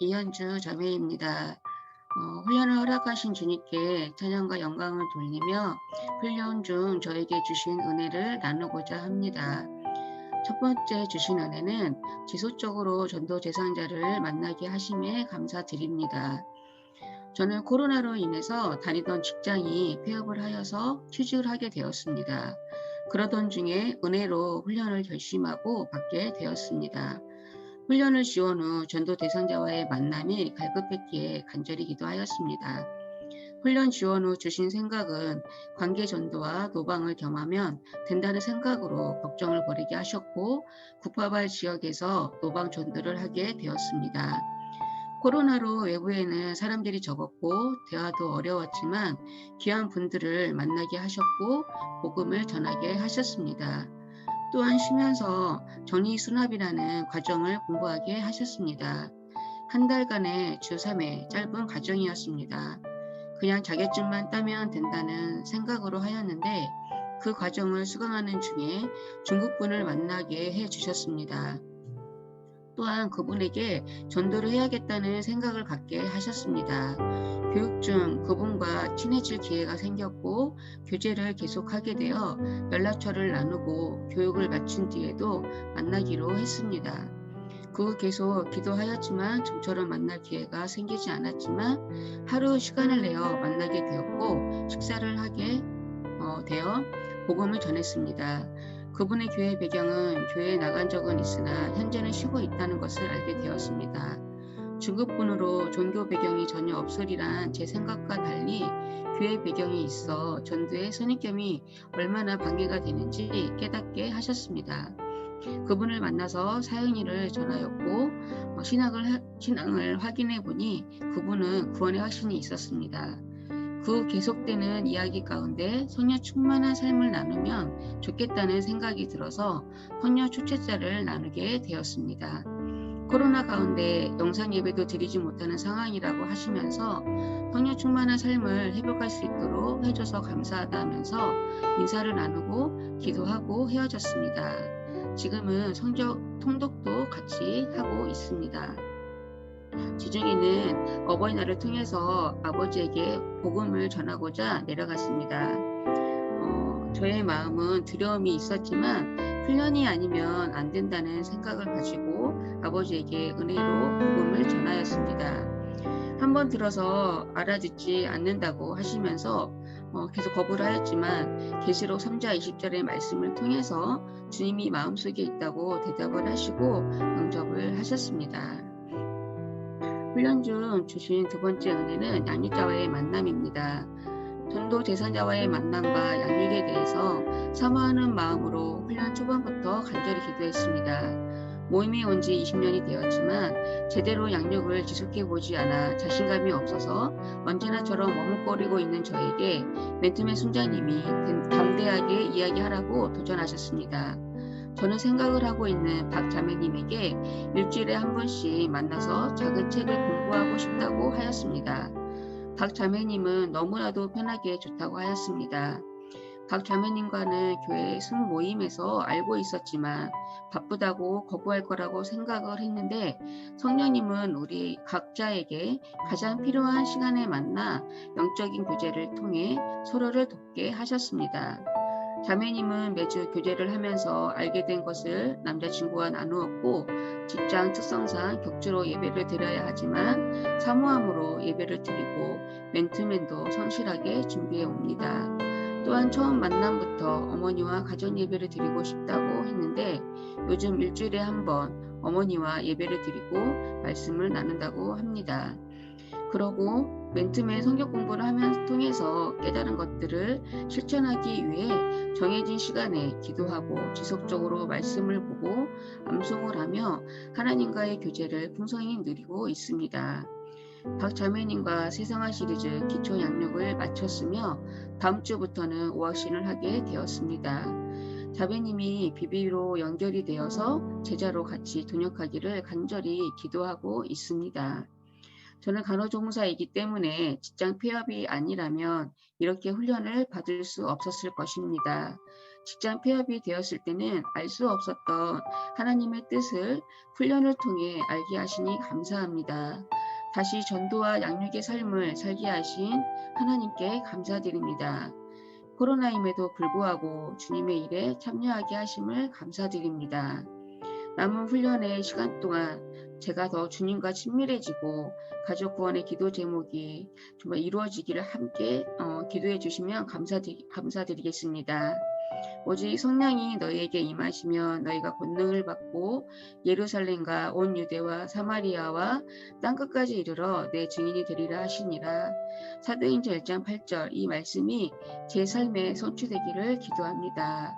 이현주 자매입니다. 어, 훈련을 허락하신 주님께 찬양과 영광을 돌리며 훈련 중 저에게 주신 은혜를 나누고자 합니다. 첫 번째 주신 은혜는 지속적으로 전도 대상자를 만나게 하심에 감사드립니다. 저는 코로나로 인해서 다니던 직장이 폐업을 하여서 취직을 하게 되었습니다. 그러던 중에 은혜로 훈련을 결심하고 받게 되었습니다. 훈련을 지원 후 전도 대상자와의 만남이 갈급했기에 간절히 기도하였습니다. 훈련 지원 후 주신 생각은 관계 전도와 노방을 겸하면 된다는 생각으로 걱정을 버리게 하셨고 국파발 지역에서 노방 전도를 하게 되었습니다. 코로나로 외부에는 사람들이 적었고 대화도 어려웠지만 귀한 분들을 만나게 하셨고 복음을 전하게 하셨습니다. 또한 쉬면서 정리 수납이라는 과정을 공부하게 하셨습니다. 한 달간의 주 3회 짧은 과정이었습니다. 그냥 자격증만 따면 된다는 생각으로 하였는데 그 과정을 수강하는 중에 중국분을 만나게 해 주셨습니다. 또한 그분에게 전도를 해야겠다는 생각을 갖게 하셨습니다. 교육 중 그분과 친해질 기회가 생겼고 교제를 계속하게 되어 연락처를 나누고 교육을 마친 뒤에도 만나기로 했습니다. 그 계속 기도하였지만 좀처럼 만날 기회가 생기지 않았지만 하루 시간을 내어 만나게 되었고 식사를 하게 어, 되어 복음을 전했습니다. 그분의 교회 배경은 교회에 나간 적은 있으나 현재는 쉬고 있다는 것을 알게 되었습니다. 중급분으로 종교 배경이 전혀 없으리란 제 생각과 달리 교회 배경이 있어 전도의 선입견이 얼마나 방해가 되는지 깨닫게 하셨습니다. 그분을 만나서 사연이를 전하였고 어, 신앙을, 신앙을 확인해 보니 그분은 구원의 확신이 있었습니다. 그 계속되는 이야기 가운데 선녀 충만한 삶을 나누면 좋겠다는 생각이 들어서 선녀 초체자를 나누게 되었습니다. 코로나 가운데 영상 예배도 드리지 못하는 상황이라고 하시면서 성녀 충만한 삶을 회복할 수 있도록 해줘서 감사하다면서 인사를 나누고 기도하고 헤어졌습니다. 지금은 성적 통독도 같이 하고 있습니다. 지중이는 어버이날을 통해서 아버지에게 복음을 전하고자 내려갔습니다. 어, 저의 마음은 두려움이 있었지만 훈련이 아니면 안 된다는 생각을 가지고 아버지에게 은혜로 복음을 전하였습니다. 한번 들어서 알아듣지 않는다고 하시면서 어, 계속 거부를 하였지만 계시록 3자 20절의 말씀을 통해서 주님이 마음속에 있다고 대답을 하시고 응접을 하셨습니다. 훈련 중 주신 두 번째 은혜는 양육자와의 만남입니다. 전도 대상자와의 만남과 양육에 대해서 사모하는 마음으로 훈련 초반부터 간절히 기도했습니다. 모임에 온지 20년이 되었지만 제대로 양육을 지속해 보지 않아 자신감이 없어서 언제나처럼 머뭇거리고 있는 저에게 맨투맨 순자님이 담대하게 이야기하라고 도전하셨습니다. 저는 생각을 하고 있는 박 자매님에게 일주일에 한 번씩 만나서 작은 책을 공부하고 싶다고 하였습니다. 박 자매님은 너무나도 편하게 좋다고 하였습니다. 박 자매님과는 교회 순 모임에서 알고 있었지만 바쁘다고 거부할 거라고 생각을 했는데 성령님은 우리 각자에게 가장 필요한 시간에 만나 영적인 교제를 통해 서로를 돕게 하셨습니다. 자매님은 매주 교제를 하면서 알게 된 것을 남자친구와 나누었고 직장 특성상 격주로 예배를 드려야 하지만 사모함으로 예배를 드리고 맨투맨도 성실하게 준비해 옵니다. 또한 처음 만남부터 어머니와 가정 예배를 드리고 싶다고 했는데 요즘 일주일에 한 번 어머니와 예배를 드리고 말씀을 나눈다고 합니다. 그러고 맨투맨 성경 공부를 하면서 깨달은 것들을 실천하기 위해 정해진 시간에 기도하고 지속적으로 말씀을 보고 암송을 하며 하나님과의 교제를 풍성히 누리고 있습니다. 박 자매님과 세상화 시리즈 기초 양육을 마쳤으며 다음 주부터는 오학신을 하게 되었습니다. 자매님이 비비로 연결이 되어서 제자로 같이 동역하기를 간절히 기도하고 있습니다. 저는 간호조무사이기 때문에 직장 폐업이 아니라면 이렇게 훈련을 받을 수 없었을 것입니다. 직장 폐업이 되었을 때는 알 수 없었던 하나님의 뜻을 훈련을 통해 알게 하시니 감사합니다. 다시 전도와 양육의 삶을 살게 하신 하나님께 감사드립니다. 코로나임에도 불구하고 주님의 일에 참여하게 하심을 감사드립니다. 남은 훈련의 시간 동안 제가 더 주님과 친밀해지고 가족 구원의 기도 제목이 정말 이루어지기를 함께 어, 기도해 주시면 감사드리, 감사드리겠습니다. 오직 성령이 너희에게 임하시면 너희가 권능을 받고 예루살렘과 온 유대와 사마리아와 땅 끝까지 이르러 내 증인이 되리라 하시니라. 사도행전 1장 8절 이 말씀이 제 삶에 선취되기를 기도합니다.